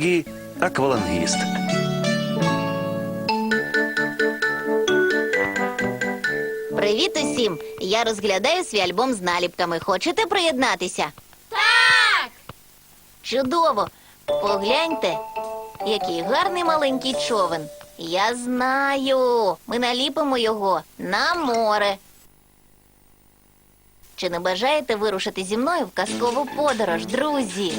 Дагі аквалангіст. Привіт усім! Я розглядаю свій альбом з наліпками. Хочете приєднатися? Так! Чудово! Погляньте, який гарний маленький човен. Я знаю. Ми наліпимо його на море. Чи не бажаєте вирушити зі мною в казкову подорож, друзі?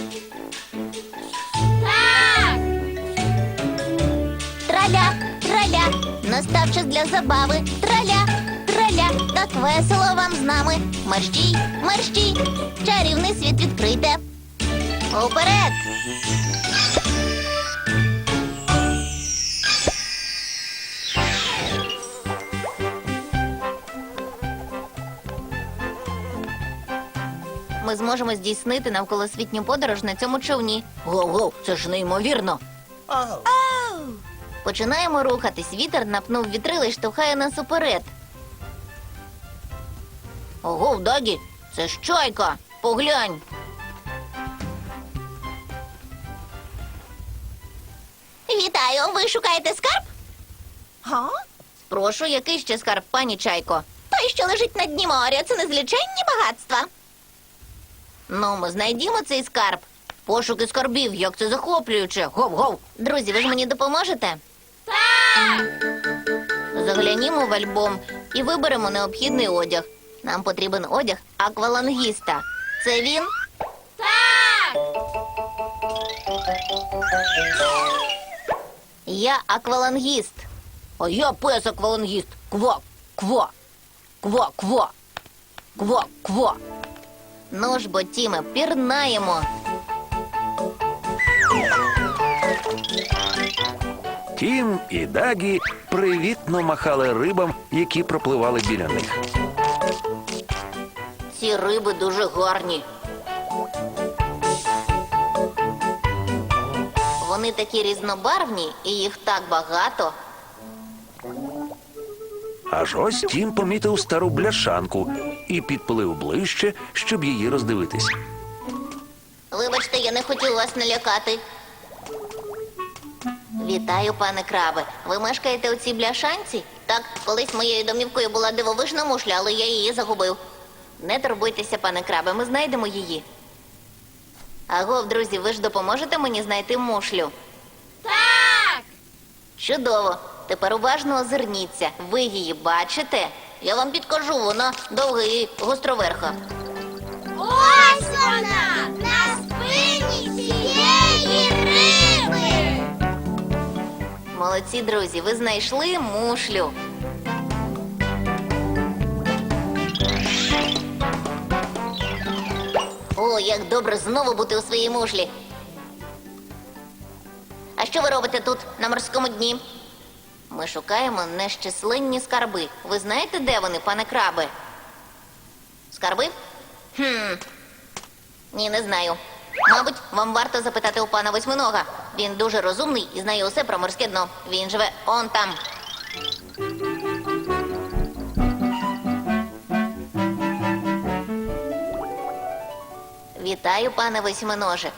Настав час для забави. Траля, траля, так весело вам з нами. Мерщій, мерщій, чарівний світ відкрийте. Уперед! Ми зможемо здійснити навколосвітню подорож на цьому човні. Гоу-гоу, це ж неймовірно. Починаємо рухатись. Вітер напнув вітрила і штовхає нас уперед. Ого, Дагі, це ж чайка. Поглянь. Вітаю, ви шукаєте скарб? Га? Прошу, який ще скарб, пані чайко? Той, що лежить на дні моря, це незліченні багатства. Ну, ми знайдімо цей скарб. Пошуки скарбів, як це захоплююче. Гов-гов. Друзі, ви ж мені допоможете? Так! Заглянімо в альбом і виберемо необхідний одяг. Нам потрібен одяг аквалангіста. Це він? Так! Я аквалангіст. А я пес аквалангіст. Ква, ква, ква, ква, ква, ква. Ну ж бо, Тіме, пірнаємо. Тім і Дагі привітно махали рибам, які пропливали біля них. Ці риби дуже гарні. Вони такі різнобарвні і їх так багато. Аж ось Тім помітив стару бляшанку і підплив ближче, щоб її роздивитись. Вибачте, я не хотів вас налякати. Вітаю, пане крабе. Ви мешкаєте у цій бляшанці? Так, колись моєю домівкою була дивовижна мушля, але я її загубив. Не турбуйтеся, пане крабе, ми знайдемо її. Агов, друзі, ви ж допоможете мені знайти мушлю? Так! Чудово. Тепер уважно озирніться. Ви її бачите? Я вам підкажу, вона довга і гостроверха. Ось вона! Молодці, друзі, ви знайшли мушлю. О, як добре знову бути у своїй мушлі. А що ви робите тут, на морському дні? Ми шукаємо нещисленні скарби. Ви знаєте, де вони, пане краби? Скарби? Хм. Ні, не знаю. Мабуть, вам варто запитати у пана восьминога. Він дуже розумний і знає усе про морське дно. Він живе он там. Вітаю, пане восьминоже.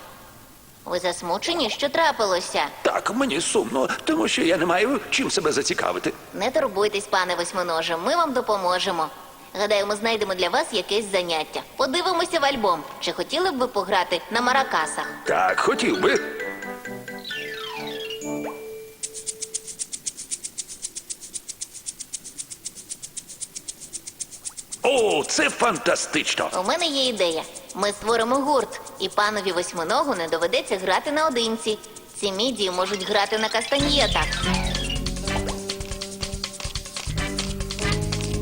Ви засмучені, що трапилося? Так, мені сумно, тому що я не маю чим себе зацікавити. Не турбуйтесь, пане восьминоже, ми вам допоможемо. Гадаю, ми знайдемо для вас якесь заняття. Подивимося в альбом. Чи хотіли б ви пограти на маракасах? Так, хотів би. О, це фантастично! У мене є ідея. Ми створимо гурт, і панові восьминогу не доведеться грати наодинці. Ці мідії можуть грати на кастаньєтах.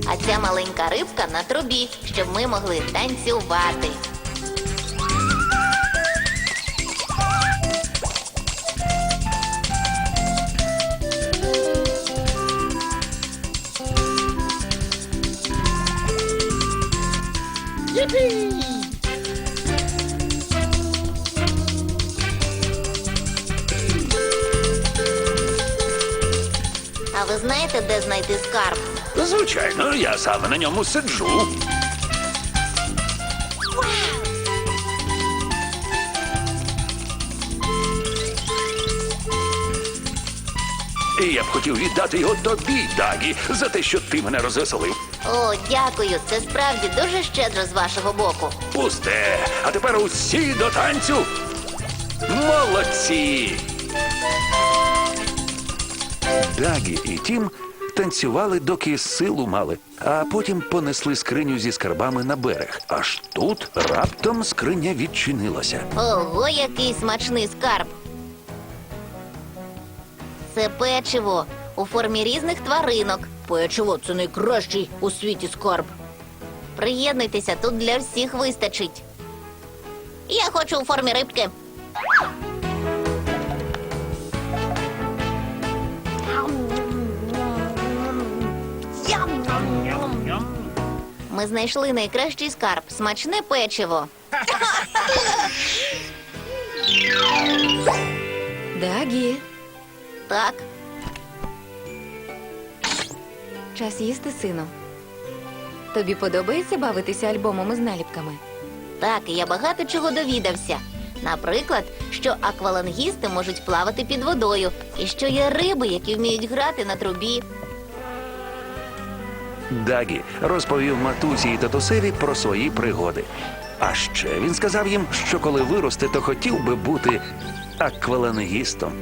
А ця маленька рибка на трубі, щоб ми могли танцювати. А ви знаєте, де знайти скарб? Звичайно, я саме на ньому сиджу. І я б хотів віддати його тобі, Дагі, за те, що ти мене розвеселив. О, дякую. Це справді дуже щедро з вашого боку. Пусте. А тепер усі до танцю. Молодці. Дагі і Тім танцювали, доки силу мали, а потім понесли скриню зі скарбами на берег. Аж тут раптом скриня відчинилася. Ого, який смачний скарб. Це печиво у формі різних тваринок. Печиво це найкращий у світі скарб. Приєднуйтеся, тут для всіх вистачить. Я хочу у формі рибки. Ми знайшли найкращий скарб смачне печиво. Дагі, Так, час їсти, сину. Тобі подобається бавитися альбомами з наліпками? так, і я багато чого довідався. Наприклад, що аквалангісти можуть плавати під водою, і що є риби, які вміють грати на трубі. Дагі розповів матусі і татусеві про свої пригоди. А ще він сказав їм, що коли виросте, то хотів би бути аквалангістом.